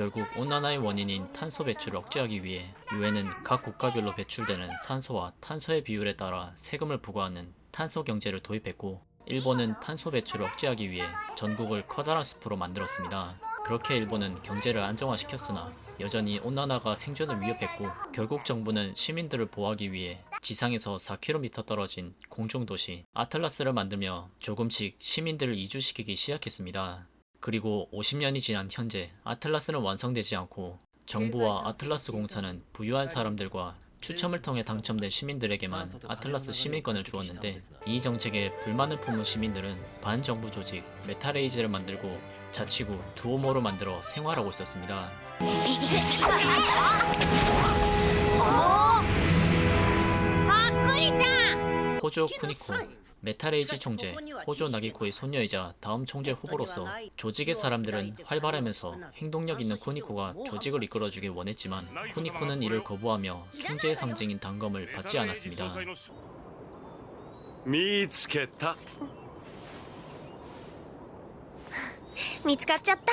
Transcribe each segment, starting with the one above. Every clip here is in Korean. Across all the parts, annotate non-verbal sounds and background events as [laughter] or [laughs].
결국 온난화의 원인인 탄소 배출을 억제하기 위해 유엔은 각 국가별로 배출되는 산소와 탄소의 비율에 따라 세금을 부과하는 탄소 경제를 도입했고 일본은 탄소 배출을 억제하기 위해 전국을 커다란 숲으로 만들었습니다. 그렇게 일본은 경제를 안정화시켰으나 여전히 온난화가 생존을 위협했고 결국 정부는 시민들을 보호하기 위해 지상에서 4km 떨어진 공중도시 아틀라스를 만들며 조금씩 시민들을 이주시키기 시작했습니다. 그리고 50년이 지난 현재 아틀라스는 완성되지 않고 정부와 아틀라스 공사는 부유한 사람들과 추첨을 통해 당첨된 시민들에게만 아틀라스 시민권을 주었는데 이 정책에 불만을 품은 시민들은 반정부 조직 메타레이즈를 만들고 자치구 두오모로 만들어 생활하고 있었습니다. 호주 쿠니코 메탈에이지 총재, 호조 나기코의 손녀이자 다음 총재 후보로서 조직의 사람들은 활발하면서 행동력 있는 쿠니코가 조직을 이끌어주길 원했지만 쿠니코는 이를 거부하며 총재의 상징인 단검을 받지 않았습니다. 미츠케타. 미츠카쳤다.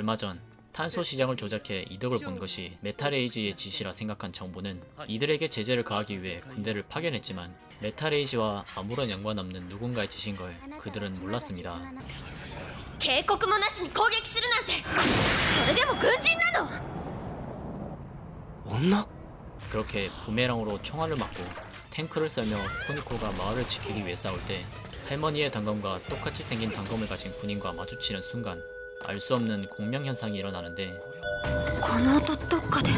얼마 전 탄소 시장을 조작해 이득을 본 것이 메타레이지의 짓이라 생각한 정부는 이들에게 제재를 가하기 위해 군대를 파견했지만 메타레이지와 아무런 연관 없는 누군가의 짓인 걸 그들은 몰랐습니다. 그렇게 부메랑으로 총알을 맞고 탱크를 썰며 코니코가 마을을 지키기 위해 싸울 때 할머니의 단검과 똑같이 생긴 단검을 가진 군인과 마주치는 순간 알 수 없는 공명 현상이 일어나는데 この音どっかで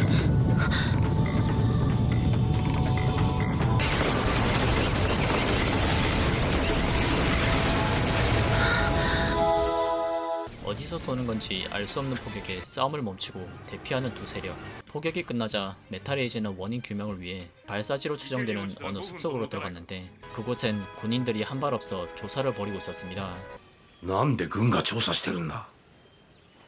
어디서 쏘는 건지 알 수 없는 폭격에 싸움을 멈추고 대피하는 두 세력. 폭격이 끝나자 메타레이즈는 원인 규명을 위해 발사지로 추정되는 어느 숲속으로 들어갔는데 그곳엔 군인들이 한 발 없어 조사를 벌이고 있었습니다. なんで軍が調査してるんだ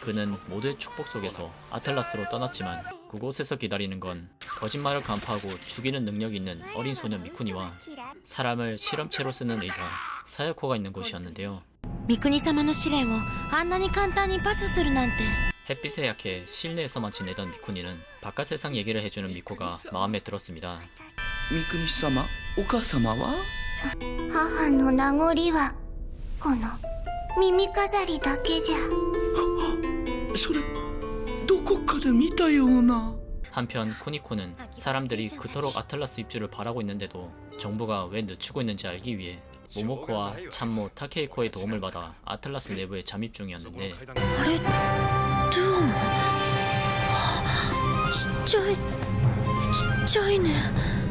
그는 모두의 축복 속에서 아틀라스로 떠났지만 그곳에서 기다리는 건 거짓말을 간파하고 죽이는 능력이 있는 어린 소녀 미쿠니와 사람을 실험체로 쓰는 의사 사야코가 있는 곳이었는데요. 三国様の試練をあんなに簡単にパスするなんて 햇빛에 약해 실내에서만 지내던 미쿠니는 바깥 세상 얘기를 해주는 미코가 마음에 들었습니다. 三国様お母様は母の名残はこの耳飾りだけじゃ それどこかで見たような 한편 쿠니코는 사람들이 그토록 아틀라스 입주를 바라고 있는데도 정부가 왜 늦추고 있는지 알기 위해 모모코와 참모 타케이코의 도움을 받아 아틀라스 내부에 잠입 중이었는데 あれドゥオモちっちゃいちっちゃいね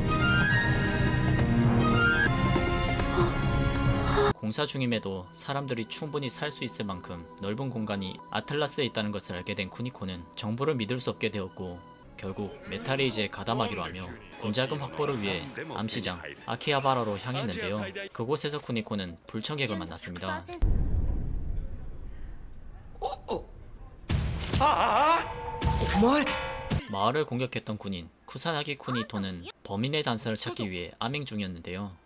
공사 중임에도 사람들이 충분히 살 수 있을 만큼 넓은 공간이 아틀라스에 있다는 것을 알게 된 쿠니코는 정부를 믿을 수 없게 되었고 결국 메타레이즈에 가담하기로 하며 군자금 확보를 위해 암시장 아키하바라로 향했는데요. 그곳에서 쿠니코는 불청객을 만났습니다. 마을을 공격했던 군인 쿠사나기 쿠니토는 범인의 단서를 찾기 위해 암행 중이었는데요.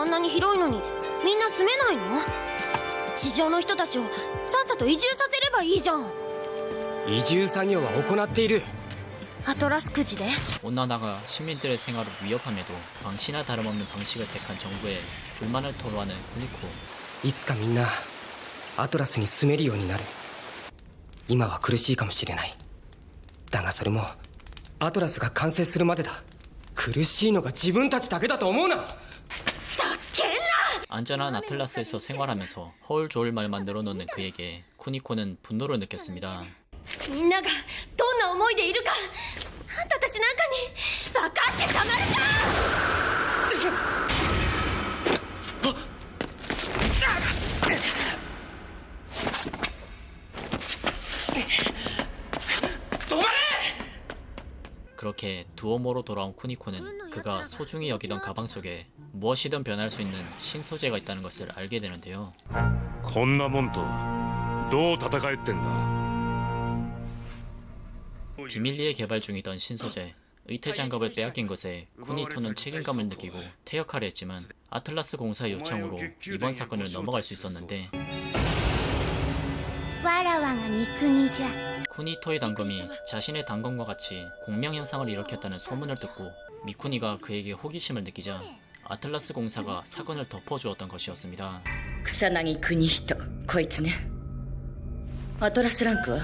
なんであんなに広いのにみんな住めないの地上の人たちをさっさと移住させればいいじゃん 移住作業は行っているアトラスくじで 온나나가 시민들의 생활을 위협함에도 방시나 다름없는 방식을 택한 정부에 불만을 토로하는 쿠니코 いつかみんなアトラスに住めるようになる今は苦しいかもしれないだがそれもアトラスが完成するまでだ苦しいのが自分たちだけだと思うな 안전한 아틀라스에서 생활하면서 허울 좋을 말만 늘어놓는 그에게 쿠니코는 분노를 느꼈습니다. みんながどんな思いでいるかあんたたちなんかに分かってたまるか 그렇게 두오모로 돌아온 쿠니코는 그가 소중히 여기던 가방 속에 무엇이든 변할 수 있는 신소재가 있다는 것을 알게 되는데요. こんなもんとどう戦えってんだ 비밀리에 개발 중이던 신소재 의태 장갑을 빼앗긴 것에 쿠니토는 책임감을 느끼고 퇴역하려 했지만 아틀라스 공사의 요청으로 이번 사건을 넘어갈 수 있었는데 わらわが三国じゃ 쿠니토의 단검이 자신의 단검과 같이 공명 현상을 일으켰다는 소문을 듣고 미쿠니가 그에게 호기심을 느끼자 아틀라스 공사가 사건을 덮어주었던 것이었습니다. 草薙国人こいつねアトラスランクは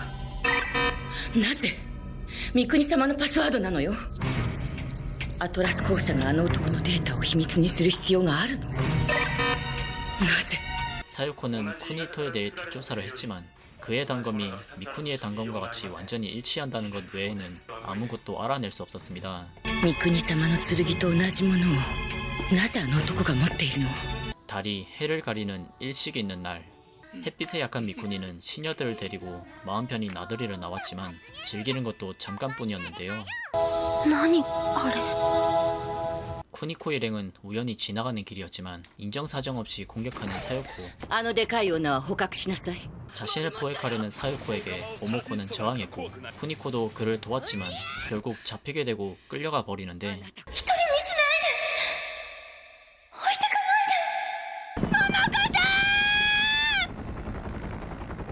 なぜ三国様のパスワードなのよアトラス公社があの男のデータを秘密にする必要があるのなぜ 사요코는 쿠니토에 대해 뒷조사를 했지만 그의 단검이 미쿠니의 단검과 같이 완전히 일치한다는 것 외에는 아무것도 알아낼 수 없었습니다. 三国様の剣と同じものをなぜあの男が持っているの 달이 해를 가리는 일식이 있는 날 햇빛에 약한 미쿠니는 시녀들을 데리고 마음 편히 나들이를 나왔지만 즐기는 것도 잠깐뿐이었는데요. 何あれ 쿠니코 일행은 우연히 지나가는 길이었지만 인정사정 없이 공격하는 사요코 あのでかい女は捕獲しなさい 자신을 포획하려는 사유코에게 오모코는 저항했고 후니코도 그를 도왔지만 결국 잡히게 되고 끌려가 버리는데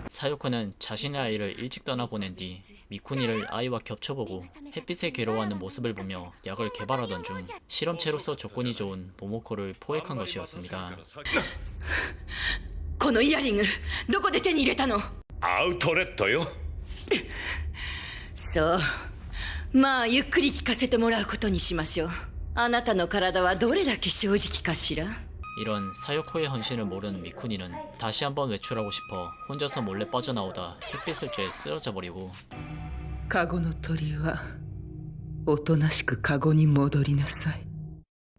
사요코는 자신의 아이를 일찍 떠나보낸 뒤 미쿠니를 아이와 겹쳐보고 햇빛에 괴로워하는 모습을 보며 약을 개발하던 중 실험체로서 조건이 좋은 모모코를 포획한 것이었습니다. [laughs] このイヤリングどこで手に入れたのアウトレットよそうまあゆっくり聞かせてもらうことにしましょうあなたの体はどれだけ正直かしら 이런 사요코의 헌신을 모르는 미쿠니는 다시 한번 외출하고 싶어 혼자서 몰래 빠져나오다 햇빛을 쬐 쓰러져 버리고 カゴの鳥はおとなしくカゴに戻りなさい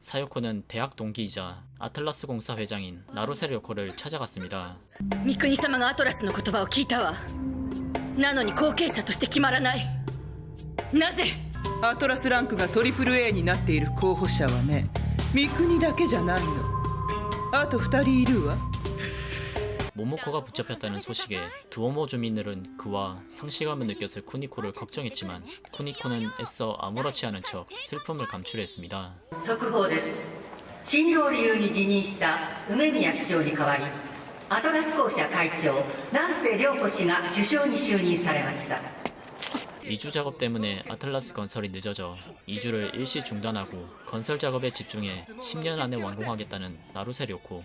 사요코는 대학 동기이자 아틀라스 공사 회장인 나루세 료코를 찾아갔습니다. 三国様がアトラスの言葉を聞いたわなのに後継者として決まらないなぜアトラスランクがトリプル A になっている候補者はね三国だけじゃないのあと二人いるわ 모모코가 붙잡혔다는 소식에 두오모 주민들은 그와 상실감을 느꼈을 쿠니코를 걱정했지만 쿠니코는 애써 아무렇지 않은 척 슬픔을 감추려 했습니다. 速報です診療理由に辞任した梅宮首相に代わりアトラス公社会長成瀬涼子氏が首相に就任されました 이주 작업 때문에 아틀라스 건설이 늦어져 이주를 일시 중단하고 건설 작업에 집중해 10년 안에 완공하겠다는 나루세 료코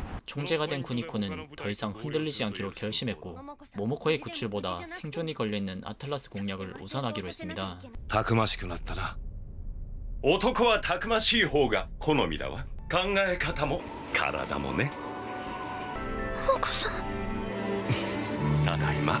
총재가 된 쿠니코는 더 이상 흔들리지 않기로 결심했고 모모코의 구출보다 생존이 걸려있는 아틀라스 공략을 우선하기로 했습니다. たくましくなったな男はたくましい方が好みだわ 考え方も体もね桃子さんただいま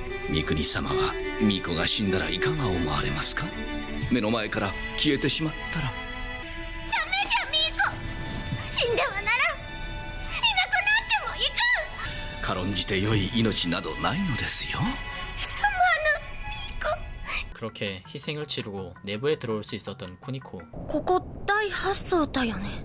三国様は巫女が死んだらいかが思われますか目の前から消えてしまったらダメじゃミーコ死んではならんいなくなってもいかん軽んじて良い命などないのですよ 그렇게 희생을 치르고 내부에 들어올 수 있었던 쿠니코 ここ大発想だよね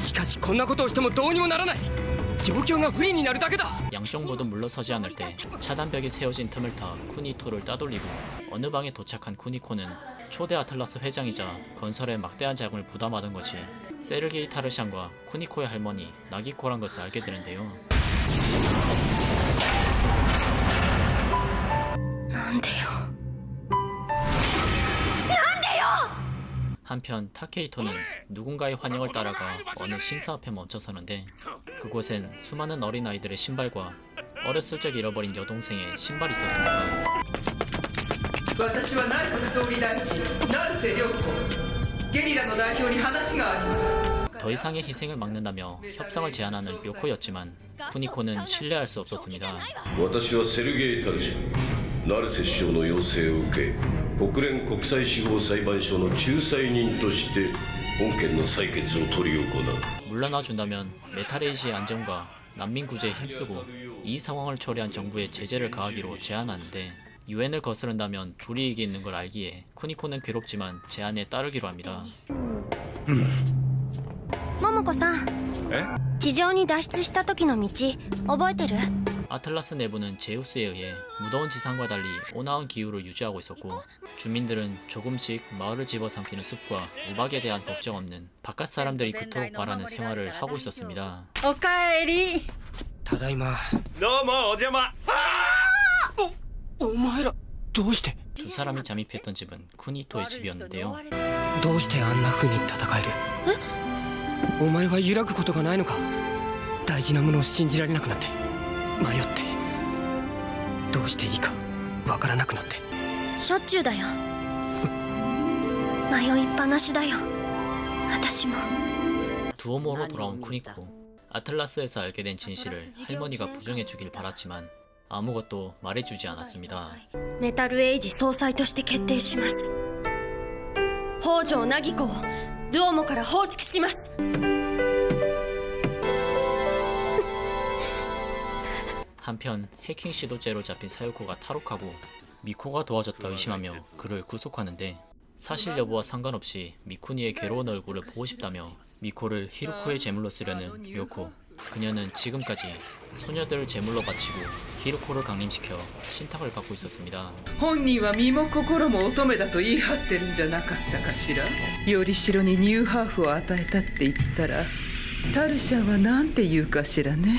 しかしこんなことをしてもどうにもならない状況が不利になるだけだ 양쪽 모두 물러서지 않을 때 차단벽이 세워진 틈을 타 쿠니토를 따돌리고 어느 방에 도착한 쿠니코는 초대 아틀라스 회장이자 건설에 막대한 자금을 부담하던 것이 세르게이 타르샨과 쿠니코의 할머니 나기코란 것을 알게 되는데요 なんでよ 한편 타케이토는 누군가의 환영을 따라가 어느 신사 앞에 멈춰서는데 그곳엔 수많은 어린아이들의 신발과 어렸을 적 잃어버린 여동생의 신발이 있었습니다. 더 이상의 희생을 막는다며 협상을 제안하는 료코였지만 쿠니코는 신뢰할 수 없었습니다. 私はセルゲイ・タルシン成瀬首相の要請を受け国連国際司法裁判所の仲裁人として本件の採決を執り行う 물러나 준다면 메타레이시의 안정과 난민 구제에 힘쓰고 이 상황을 초래한 정부에 제재를 가하기로 제안하는데 유엔을 거스른다면 불이익이 있는 걸 알기에 쿠니코는 괴롭지만 제안에 따르기로 합니다. 桃子さんえ地上に脱出した時の道覚えてる 아틀라스 내부는 제우스에 의해 무더운 지상과 달리 온화한 기후를 유지하고 있었고 주민들은 조금씩 마을을 집어삼키는 숲과 우박에 대한 걱정 없는 바깥 사람들이 그토록 바라는 생활을 하고 있었습니다. おかえりただいまどうもお邪魔お前らどうして 두 사람이 잠입했던 집은 쿠니토의 집이었는데요. どうしてあんな風に戦えるえお前は揺らぐことがないのか大事なものを信じられなくなって 迷ってどうしていいかわからなくなってしょっちゅうだよ迷いっぱなしだよ私も 두오모로 돌아온 쿠니코. 아틀라스에서 알게 된 진실을 할머니가 부정해주길 바랐지만 아무것도 말해주지 않았습니다. メタルエイジ総裁として決定します北条凪子をドゥオモから放逐します 한편 해킹 시도죄로 잡힌 사요코가 탈옥하고 미코가 도와줬다 의심하며 그를 구속하는데 사실 여부와 상관없이 미쿠니의 괴로운 얼굴을 보고 싶다며 미코를 히루코의 제물로 쓰려는 요코 그녀는 지금까지 소녀들을 제물로 바치고 히루코를 강림시켜 신탁을 받고 있었습니다 本人は身も心も乙女だと言い張ってるんじゃなかったかしらよりしろにニューハーフを与えたって言ったらタルシャはなんて言うかしらね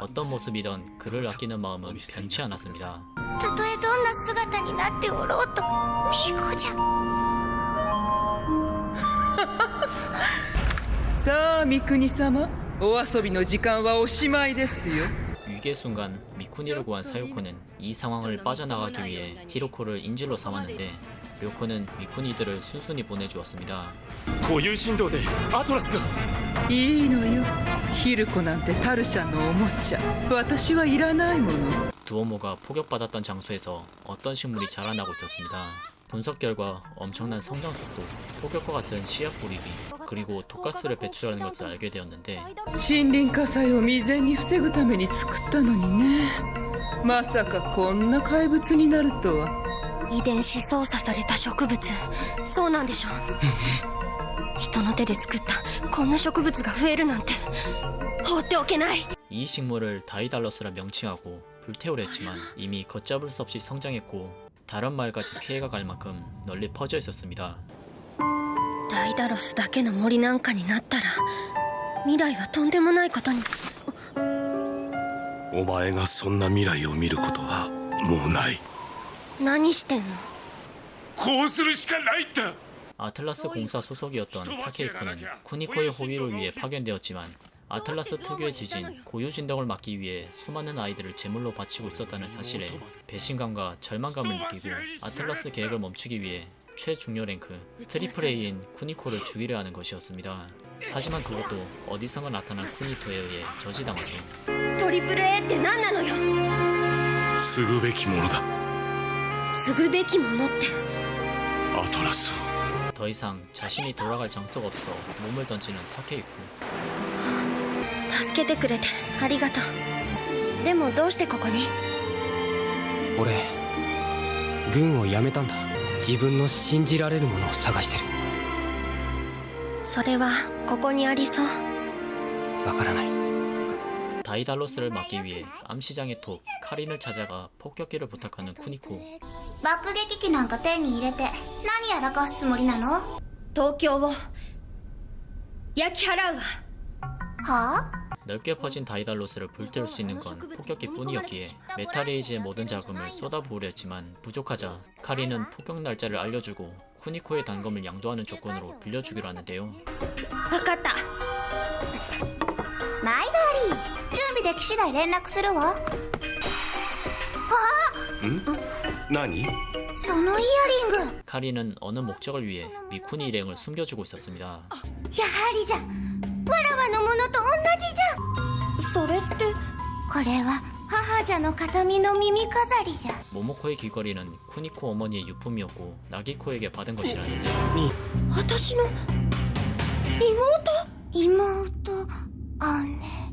어떤 모습이던 그를 아끼는 마음은 변치 않았습니다 たとえどんな姿になっておろうとミーコじゃさあ三国様お遊びの時間はおしまいですよ 위기의 순간 미쿠니를 구한 사요코는 이 상황을 빠져나가기 위해 히로코를 인질로 삼았는데 료코는 미쿠니들을 순순히 보내주었습니다. こういう振動でアトラスがいいのよヒルコなんてタルシャンのおもちゃ私はいらないもの 두오모가 포격받았던 장소에서 어떤 식물이 자라나고 있었습니다. 분석 결과 엄청난 성장 속도, 포격과 같은 씨앗 뿌리기, 그리고 독가스를 배출하는 것을 알게 되었는데 森林火災を未然に防ぐために作ったのにねまさかこんな怪物になるとは 遺伝子操作された植物そうなんでしょ人の手で作ったこんな植物が増えるなんて放っておけない 이 식물을 다이달러스라 명칭하고 불태우려 했지만 이미 걷잡을 수 없이 성장했고 다른 마을까지 피해가 갈 만큼 널리 퍼져 있었습니다. ダイダロスだけの森なんかになったら未来はとんでもないことにお前がそんな未来を見ることはもうない 何してんのこうするしかないんだ 아틀라스 공사 소속이었던 타케이코는 쿠니코의 호위를 위해 파견되었지만 아틀라스 특유의 지진, 고유 진동을 막기 위해 수많은 아이들을 제물로 바치고 있었다는 사실에 배신감과 절망감을 느끼고 아틀라스 계획을 멈추기 위해 최중요 랭크 트리플 A인 쿠니코를 죽이려 하는 것이었습니다. 하지만 그것도 어디선가 나타난 쿠니토에 의해 저지당하죠. トリプル A って何なのよ継ぐべきものだ 継ぐべきものってアトラスを 더 이상 자신이 돌아갈 장소가 없어 몸을 던지는 타케이코. 助けてくれてありがとうでもどうしてここに俺軍を辞めたんだ自分の信じられるものを探してるそれはここにありそうわからない 다이달로스를 막기 위해 암시장의 톱 카린을 찾아가 폭격기를 부탁하는 쿠니코. 爆撃機なんか手に入れて何やらかすつもりなのは東京を焼き払うわあ 넓게 퍼진 다이달로스를 불태울 수 있는 건 폭격기뿐이었기에 메타레이지의 모든 자금을 쏟아부으려 했지만 부족하자 카린은 폭격 날짜를 알려주고 쿠니코의 단검을 양도하는 조건으로 빌려주기로 하는데요. 分かった毎度あり準備でき次第連絡するわ何 そのイヤリング 카린은 어느 목적을 위해 미쿠니 일행을 숨겨주고 있었습니다. やはりじゃわらわのものと同じじゃそれってこれは母じゃの形見の耳飾りじゃ 모모코의 귀걸이는 쿠니코 어머니의 유품이었고 나기코에게 받은 것이라는데 私の妹姉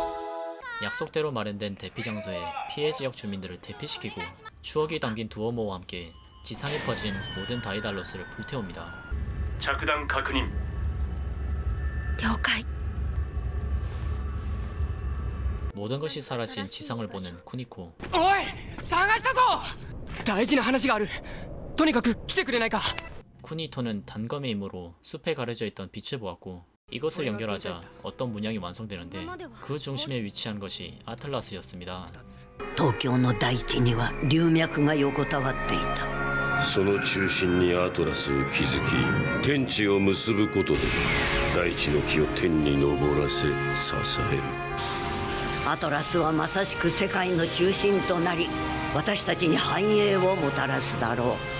약속대로 마련된 대피 장소에 피해 지역 주민들을 대피시키고 추억이 담긴 두어모와 함께 지상에 퍼진 모든 다이달로스를 불태웁니다. 着弾確認了解 모든 것이 사라진 지상을 보는 쿠니코 おい探したぞ大事な話があるとにかく来てくれないか 쿠니토는 단검의 힘으로 숲에 가려져 있던 빛을 보았고 이것을 연결하자 어떤 문양이 완성되는데 그 중심에 위치한 것이 아틀라스였습니다. 東京の大地には流脈が横たわっていたその中心にアトラスを築き天地を結ぶことで大地の木を天に昇らせ支えるアトラスはまさしく世界の中心となり私たちに繁栄をもたらすだろう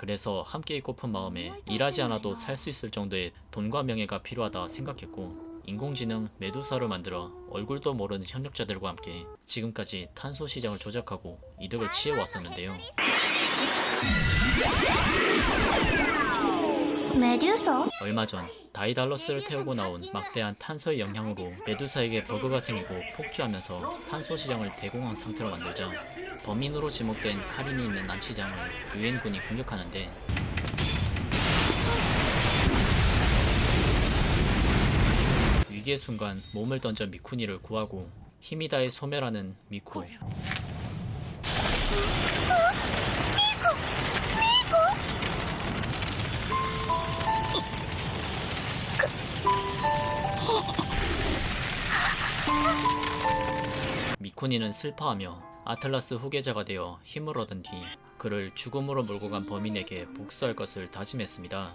그래서 함께 있고픈 마음에 일하지 않아도 살 수 있을 정도의 돈과 명예가 필요하다 생각했고 인공지능 메두사를 만들어 얼굴도 모르는 협력자들과 함께 지금까지 탄소 시장을 조작하고 이득을 취해 왔었는데요. 메듀사? 얼마 전 다이달러스를 태우고 나온 막대한 탄소의 영향으로 메두사에게 버그가 생기고 폭주하면서 탄소 시장을 대공황 상태로 만들자 범인으로 지목된 카린이 있는 남시장을 유엔군이 공격하는데 위기의 순간 몸을 던져 미쿠니를 구하고 힘이 다해 소멸하는 미쿠 미쿠니는 슬퍼하며 아틀라스 후계자가 되어 힘을 얻은 뒤 그를 죽음으로 몰고 간 범인에게 복수할 것을 다짐했습니다.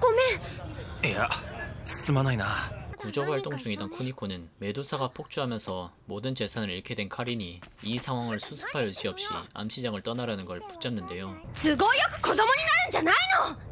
ごめんいやすまないな 구조 활동 중이던 쿠니코는 메두사가 폭주하면서 모든 재산을 잃게 된 카린이 이 상황을 수습할 의지 없이 암시장을 떠나려는 걸 붙잡는데요. 都合よく子供になるんじゃないの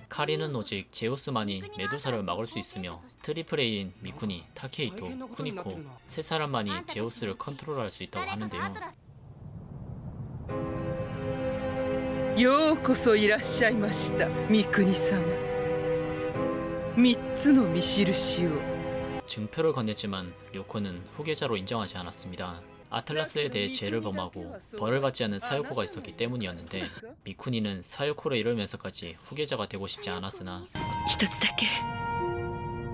카리는 오직 제우스만이 메두사를 막을 수 있으며 트리플 A인 미쿠니, 타케이토, 쿠니코 세 사람만이 제우스를 컨트롤할 수 있다고 하는데요. ようこそいらっしゃいました三国様三つの見印を 증표를 건넸지만 료코는 후계자로 인정하지 않았습니다. 아틀라스에 대해 죄를 범하고 벌을 받지 않은 사요코가 있었기 때문이었는데 미쿠니는 사요코를 이루면서까지 후계자가 되고 싶지 않았으나 一つだけ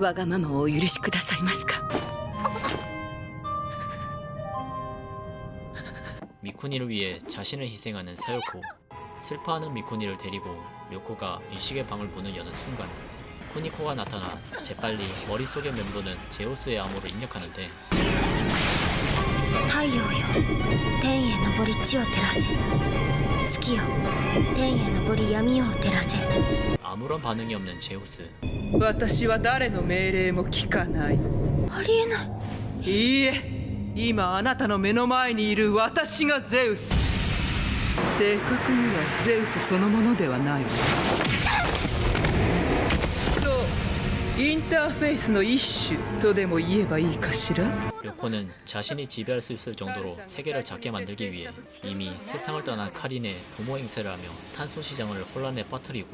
わがままをお許しくださいますか 미쿠니를 위해 자신을 희생하는 사요코 슬퍼하는 미쿠니를 데리고 료코가 의식의 방을 문을 여는 순간 쿠니코가 나타나 재빨리 머릿속에 맴도는 제우스의 암호를 입력하는데 太陽よ天へ昇り地を照らせ月よ天へ昇り闇を照らせ 아무런 반응이 없는 제우스 私は誰の命令も聞かないありえないいいえ今あなたの目の前にいる私がゼウス正確にはゼウスそのものではないわそう インターフェイスの一種とでも言えばいいかしら 료코는 자신이 지배할 수 있을 정도로 세계를 작게 만들기 위해 이미 세상을 떠난 카린의 부모 행세를 하며 탄소 시장을 혼란에 빠뜨리고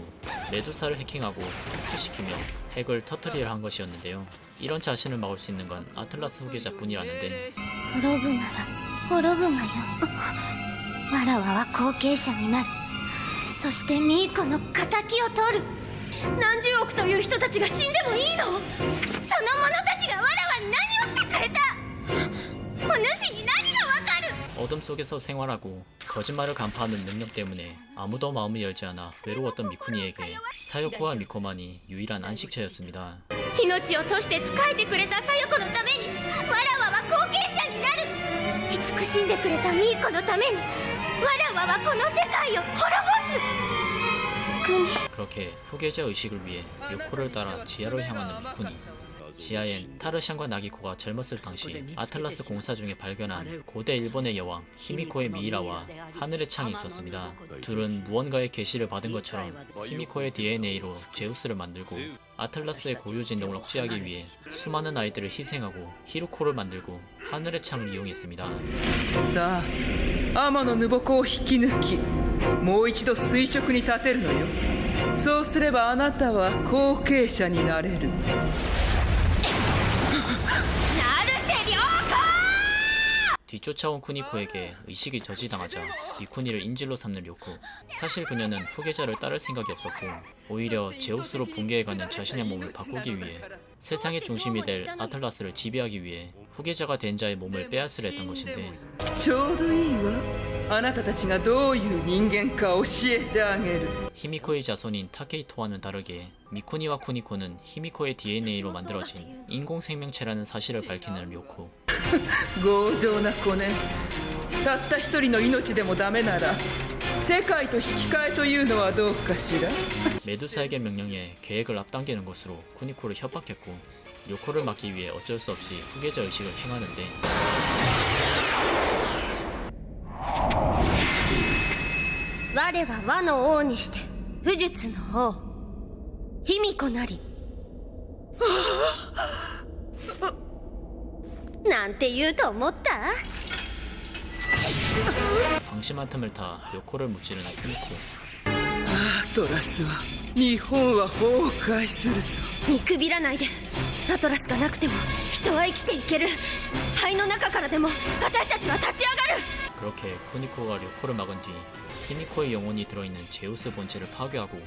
메두사를 해킹하고 폭주시키며 핵을 터트리려 한 것이었는데요. 이런 자신을 막을 수 있는 건 아틀라스 후계자뿐이라는데 滅ぶなら滅ぶがよわらわは後継者になるそしてミーコの敵を取る 何十億という人たちが死んでもいいのその者たちがわらわに何をしてくれたお主に何がわかる 어둠 속에서 생활하고 거짓말을 간파하는 능력 때문에 아무도 마음을 열지 않아 외로웠던 미쿠니에게 사요코와 미코만이 유일한 안식처였습니다. 命を賭して仕えてくれたサヨコのためにわらわは後継者になる慈しんでくれたミーコのためにわらわはこの世界を滅ぼす国 그렇게 후계자 의식을 위해 요코를 따라 지하로 향하는 미쿠니 지하엔 타르샨과 나기코가 젊었을 당시 아틀라스 공사 중에 발견한 고대 일본의 여왕 히미코의 미이라와 하늘의 창이 있었습니다. 둘은 무언가의 계시를 받은 것처럼 히미코의 DNA로 제우스를 만들고 아틀라스의 고유 진동을 억제하기 위해 수많은 아이들을 희생하고 히로코를 만들고 하늘의 창을 이용했습니다. 자, 아마노 누보코 히키누키 もう一度垂直に立てるのよそうすればあなたは後継者になれる成瀬良子 뒤쫓아온 쿠니코에게 의식이 저지당하자 미쿠니를 인질로 삼는 료코. 사실 그녀는 후계자를 따를 생각이 없었고 오히려 제우스로 붕괴해가는 자신의 몸을 바꾸기 위해 세상의 중심이 될 아틀라스를 지배하기 위해 후계자가 된 자의 몸을 빼앗으려 했던 것인데 ちょうどいいわ あなたたちがどういう人間か教えてあげる 히미코의 자손인 타케이토와는 다르게 미쿠니와 쿠니코는 히미코의 DNA로 만들어진 인공생명체라는 사실을 밝히는 료코. 強情な子ねたった一人の命でもダメなら世界と引き換えというのはどうかしら 메두사에게 명령해 계획을 앞당기는 것으로 쿠니코를 협박했고 요코를 막기 위해 어쩔 수 없이 후계자 의식을 행하는데 我は和の王にして武術の王卑弥呼なり[laughs] なんて言うと思った 방심한 틈을 타 요코를 무찌르는 쿠니코 アトラスは日本は崩壊するぞ見くびらないでアトラスがなくても人は生きていける肺の中からでも私たちは立ち上がる 그렇게 쿠니코가 료코를 막은 뒤 히미코의 영혼이 들어있는 제우스 본체를 파괴하고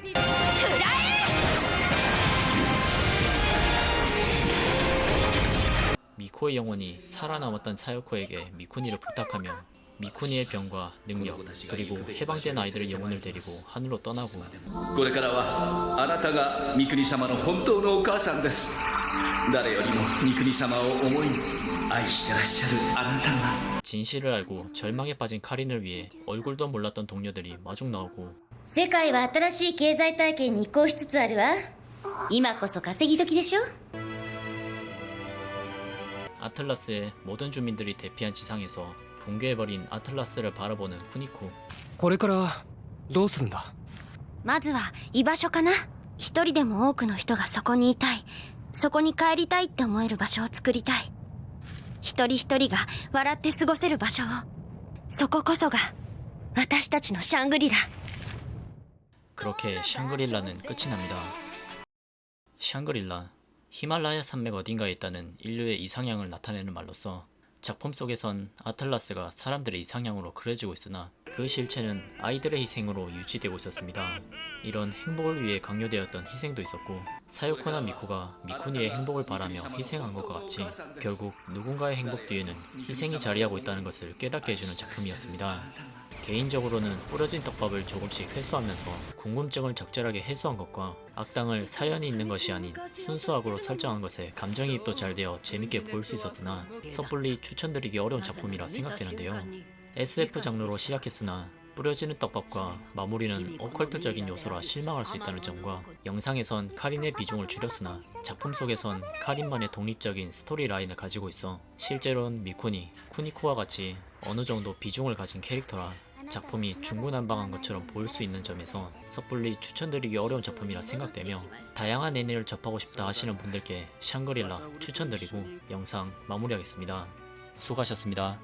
미코의 영혼이 살아남았던 사요코에게 미쿠니를 부탁하며 미쿠니의 병과 능력 그리고 해방된 아이들의 영혼을 데리고 하늘로 떠나고 これからはあなたが三国様の本当のお母さんです誰よりも三国様を思い愛してらっしゃるあなたが 진실을 알고 절망에 빠진 카린을 위해 얼굴도 몰랐던 동료들이 마중 나오고 世界は新しい経済体系に移行しつつあるわ今こそ稼ぎ時でしょ 아틀라스의 모든 주민들이 대피한 지상에서 붕괴해버린 아틀라스를 바라보는 쿠니코 これからどうするんだまずは居場所かな一人でも多くの人がそこにいたいそこに帰りたいって思える場所を作りたい 一人一人が笑って過ごせる場所をそここそが私たちのシャングリラ 그렇게 샹그릴라는 끝이 납니다. 샹그릴라, 히말라야 산맥 어딘가에 있다는 인류의 이상향을 나타내는 말로서 작품 속에선 아틀라스가 사람들의 이상향으로 그려지고 있으나 그 실체는 아이들의 희생으로 유지되고 있었습니다. 이런 행복을 위해 강요되었던 희생도 있었고 사요코나 미코가 미쿠니의 행복을 바라며 희생한 것과 같이 결국 누군가의 행복 뒤에는 희생이 자리하고 있다는 것을 깨닫게 해주는 작품이었습니다. 개인적으로는 뿌려진 떡밥을 조금씩 회수하면서 궁금증을 적절하게 해소한 것과 악당을 사연이 있는 것이 아닌 순수악으로 설정한 것에 감정이입도 잘 되어 재밌게 볼 수 있었으나 섣불리 추천드리기 어려운 작품이라 생각되는데요. SF 장르로 시작했으나 뿌려지는 떡밥과 마무리는 오컬트적인 요소라 실망할 수 있다는 점과 영상에선 카린의 비중을 줄였으나 작품 속에선 카린만의 독립적인 스토리 라인을 가지고 있어 실제로는 미쿠니, 쿠니코와 같이 어느 정도 비중을 가진 캐릭터라 작품이 중구난방한 것처럼 보일 수 있는 점에서 섣불리 추천드리기 어려운 작품이라 생각되며 다양한 애니를 접하고 싶다 하시는 분들께 샹그릴라 추천드리고 영상 마무리하겠습니다. 수고하셨습니다.